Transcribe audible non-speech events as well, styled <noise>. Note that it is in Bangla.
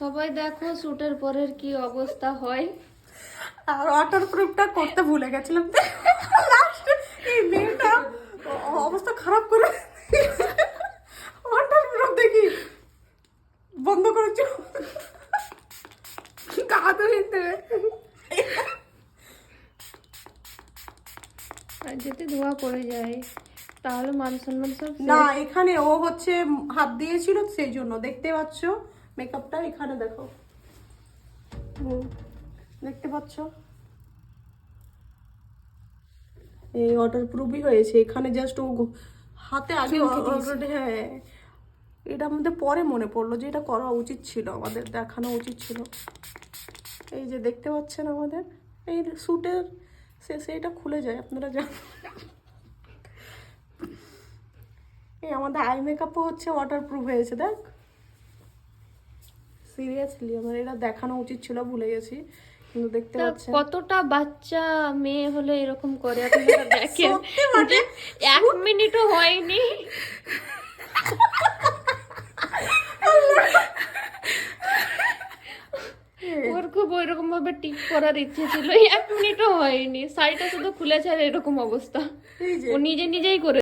সবাই দেখো শুটের পরের কি অবস্থা হয়। আর ওয়াটার প্রুফটা করতে ভুলে গেছিলাম। লাস্টে এই মেয়েটা অবস্থা খারাপ করে ওয়াটার প্রুফ দেখি। বন্ধ করেছ। কাঁদো নিতে। আর যদি ধোয়া পড়ে যায় তাহলে মান সম্মান সব না এখানে ও হচ্ছে হাত দিয়েছিল সেই জন্য দেখতে পাচ্ছ। মেকআপটা এখানে দেখো। দেখতে পাচ্ছ? এই ওয়াটার প্রুফই হয়েছে। এখানে জাস্ট ও হাতে আগে হ্যাঁ। এটা আমাদের পরে মনে পড়ল যে এটা করা উচিত ছিল আমাদের দেখানো উচিত ছিল। এই যে দেখতে পাচ্ছেন আমাদের? এই স্যুটের শেষে এটা খুলে যায় আপনারা জানেন এই আমাদের আই মেকআপও হচ্ছে ওয়াটার প্রুফ হয়েছে দেখ। সিরিয়াসলি আমার এটা দেখানো উচিত ছিল ভুলে গেছি কিন্তু দেখতে পাচ্ছেন। কতটা বাচ্চা মেয়ে হলে এরকম করে আপনারা <laughs> দেখেন। সত্যি মানে <laughs> এক মিনিটও হয়নি। <laughs> ওর খুব ওইরকম ভাবে টিপ করার ইচ্ছে ছিল এক মিনিটও হয়নি। শাড়িটা শুধু খুলেছে আর এরকম অবস্থা। ও নিজে নিজেই করে